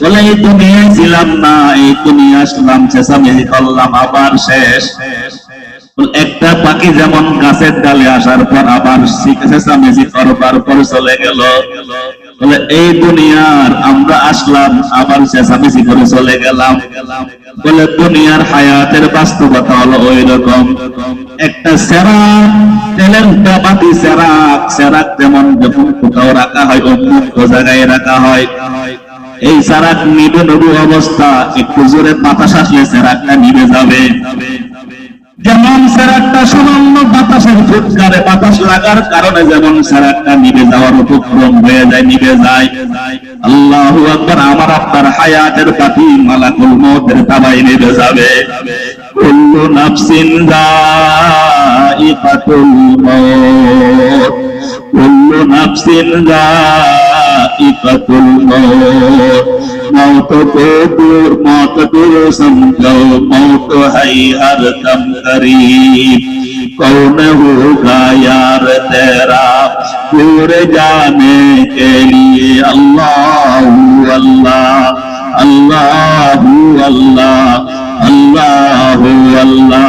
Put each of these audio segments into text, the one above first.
বলে দুনিয়ায় ছিলাম না, এই দুনিয়া আসলাম, চেঁচামেচি করলাম, আবার শেষ। একটা পাখি যেমন গাছের ডালে আসার পর আবার চেঁচামেচি করবার পর চলে গেল। বলে, এই দুনিয়ার আমরা আসলাম, আবার চেঁচামেচি করে চলে গেলাম। বলে, দুনিয়ার হায়াতের বাস্তবতা হলো ওই রকম একটা সেরাক তেলের ডাবাতি সেরাক সেরাক যেমন যখন কোথাও রাখা হয় উন্মুক্ত জায়গায় রাখা হয়। এই সেরাক নিবে নবু অবস্থা একটু জোরে বাতাস আসলে সেরাকটা নিবে যাবে। যেমন সেরাকটা সামান্য বাতাসের ফুটকারে বাতাস লাগার কারণে যেমন সেরাকটা নিবে যাওয়ার উপক্রম হয়ে যায়, নিবে যায়। আল্লাহ আকবার, আমার আপনার হায়াতের মৌতের তাবাই নিবে যাবে। কুল্লু নাফসিন যায়িকাতুল মৌত কুল্লু নাফসিন যায়িকাতুল মৌত मौत को दूर मौत दूर समझो मौत है हर दम करीब कौन होगा यार तेरा दूर जाने के लिए अल्लाह अल्लाह अल्लाह अल्लाह अल्लाह अल्लाह ওই দুষ্ট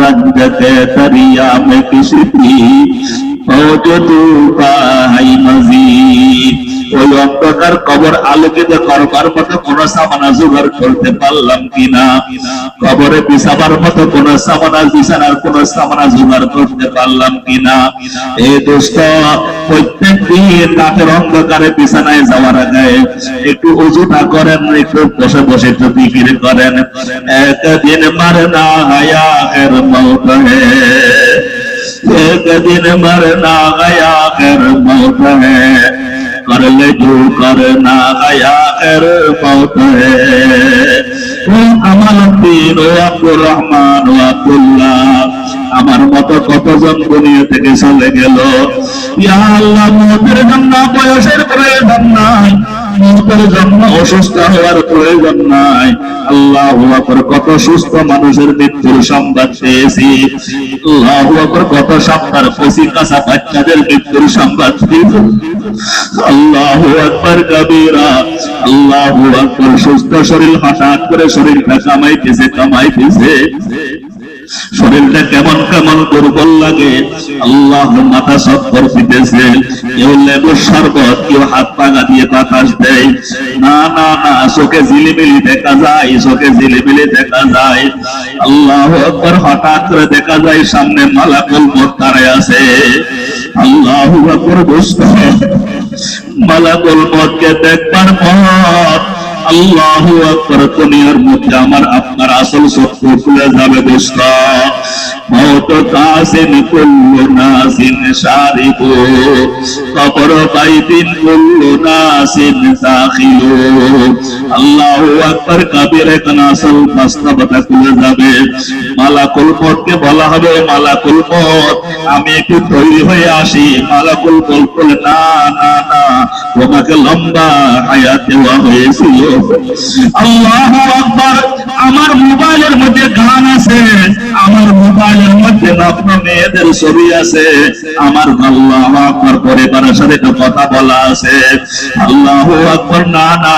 रंगत दरिया में किसी ওই অন্ধকার কবর আলোকিত করবার মতো কোন সামানা জোগাড় করতে পারলাম কিনা? কবরে মতো কোন সামানা বিছানার কোন সামানা জোগাড় করতে পারলাম কিনা? দোস্ত প্রত্যেক দিন অন্ধকারে বিছানায় যাওয়ার আগে একটু অজুটা করেন, একটু বসে বসে একটু বিক্রি করেন। একদিন মারে না হায়া এর মৌত। एक दिन मरना गया कर मौत है कर ले जो करना गया कर मौत है ও আমার দিন ও আব্দুর রহমান ও আব্দুল্লাহ আমার মতো কতজন দুনিয়া থেকে চলে গেল ইয়া আল্লাহ মতের জন্য বয়সের প্রয়োজন নাই মতের জন্য অসুস্থ হওয়ার প্রয়োজন নাই, আল্লাহ আকবর কত সুস্থ মানুষের মৃত্যুর সংবাদ পেয়েছি। আল্লাহ আকবর কত সপ্তাহ কচি কাঁচা বাচ্চাদের মৃত্যুর সংবাদ পেয়েছি। আল্লাহ আকবর কবিরা, আল্লাহ আকবর সুস্থ শরীর, হঠাৎ করে শরীরটা কামাইতেছে কামাইতেছে। শরীরটা কেমন কেমন দুর্বল লাগে, আল্লাহ মাথা সত্তর পিতেছে কেউ লেবুর শরবত, কেউ হাত পাগা দিয়ে বাতাস দেয়। না না না, চোখে জিলিমিলি দেখা যায়, চোখে জিলিমিলি দেখা যায়। আল্লাহ একবার হঠাৎ করে দেখা যায় সামনে মালাকুল মত দাঁড়ায় আছে। আল্লাহ একবার দুষ্ট মালাকুল মতকে দেখবার পর আল্লাহু আকবার দুনিয়ার মধ্যে আমার আপনার আসল সত্য খুলে যাবে দোস্ত। বলা হবে আমি একটু তৈরি হয়ে আসি। মালাকুল মত না না না, তোমাকে লম্বা হায়াত দেওয়া হয়েছিল। আকবার, আমার মোবাইলের মধ্যে গান আছে। মোবাইলের মধ্যে নগ্ন মেয়েদের ছবি আছে। আমার আল্লাহ আকবার সাথে একটু কথা বলা আছে। আল্লাহ আকবার, না না,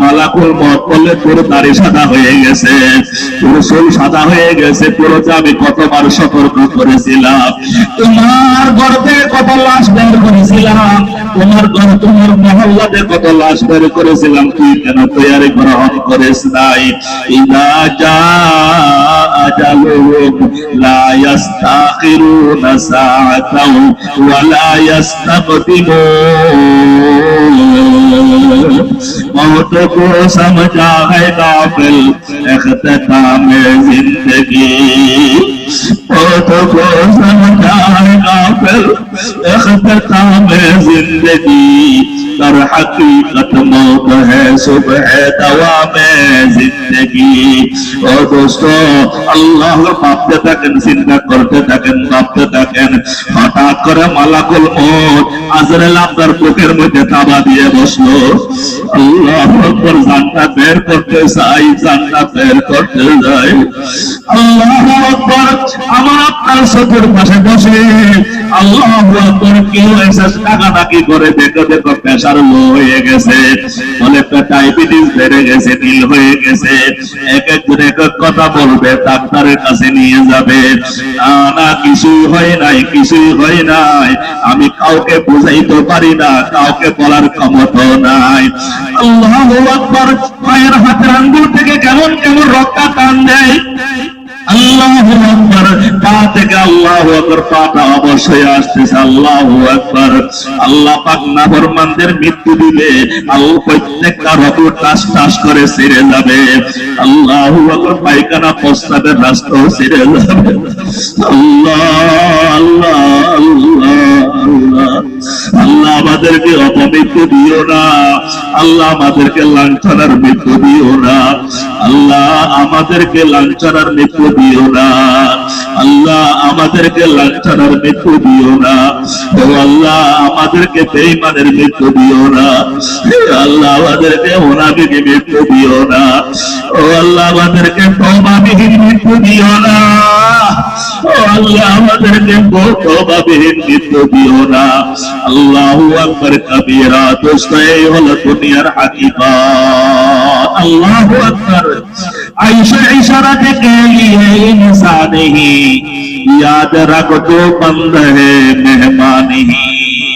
মালাকুল মত বললে সাদা হয়ে গেছে। সাদা হয়ে গেছে পুরো আমি কতবার সতর্ক করেছিলাম। তোমার গর্বে কত লাশ বের করেছিলাম, তোমার ঘর, তোমার মহল্লাতে কত লাশ বের করেছিলাম, তুই কেন তৈরি গ্রহণ করিস নাই? আজালুহুম لا يستأخرون ساعة ولا يستقدمون. موت کو سمجھا ہے قابل اختتام زندگی. موت کو سمجھا ہے قابل پر اختتام زندگی در حقیقت موت ہے صبح دوام زندگی اور دوستو আল্লাহ ভাবতে থাকেন চিন্তা করতে থাকেন ভাবতে থাকেন হঠাৎ করে মালাকুল মত আজরাইল আপনার বুকের মধ্যে তাবা দিয়ে বসল আল্লাহ আকবার জান্নাত বের করতে চাই জান্নাত বের করতে যাই আল্লাহ আকবার আমার আপনার চতুর পাশে বসে আমি কাউকে বুঝাইতে পারি না, কাউকে বলার ক্ষমতা নাই। আল্লাহ পায়ের হাতের আঙ্গুল থেকে কেমন কেমন রক্ত টান দেয়। আল্লাহ আল্লাহ। আল্লাহ আমাদেরকে অপমৃত্যু দিও না। আল্লাহ আমাদেরকে লাঞ্ছনার মৃত্যু দিও না। আল্লাহ আমাদেরকে লাঞ্ছনার মৃত্যু দিও না। আল্লাহ আমাদেরকে লাঞ্ছনার মৃত্যু দিও না। ও আল্লাহ আমাদেরকে বেঈমানের মৃত্যু দিও না। আল্লাহ আমাদেরকে ওনাবিকে মৃত্যু দিও না। ও আল্লাহ আমাদেরকে তওবাবিহীন মৃত্যু দিও না। ও আল্লাহ আমাদেরকে عیش عشرت کے لیے انسان نہیں یاد رکھ تو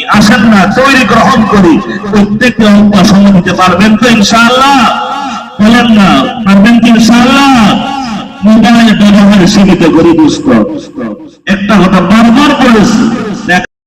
আসেন না তৈরি গ্রহণ করি প্রত্যেককে হত্যা সম্মান হতে পারবেন তো ইনশাল্লাহ বলেন না পারবেন কি ইনশাল্লাহ মোবাইল ব্যবহার সীমিত করি দুষ্ট একটা কথা বারবার বলেছি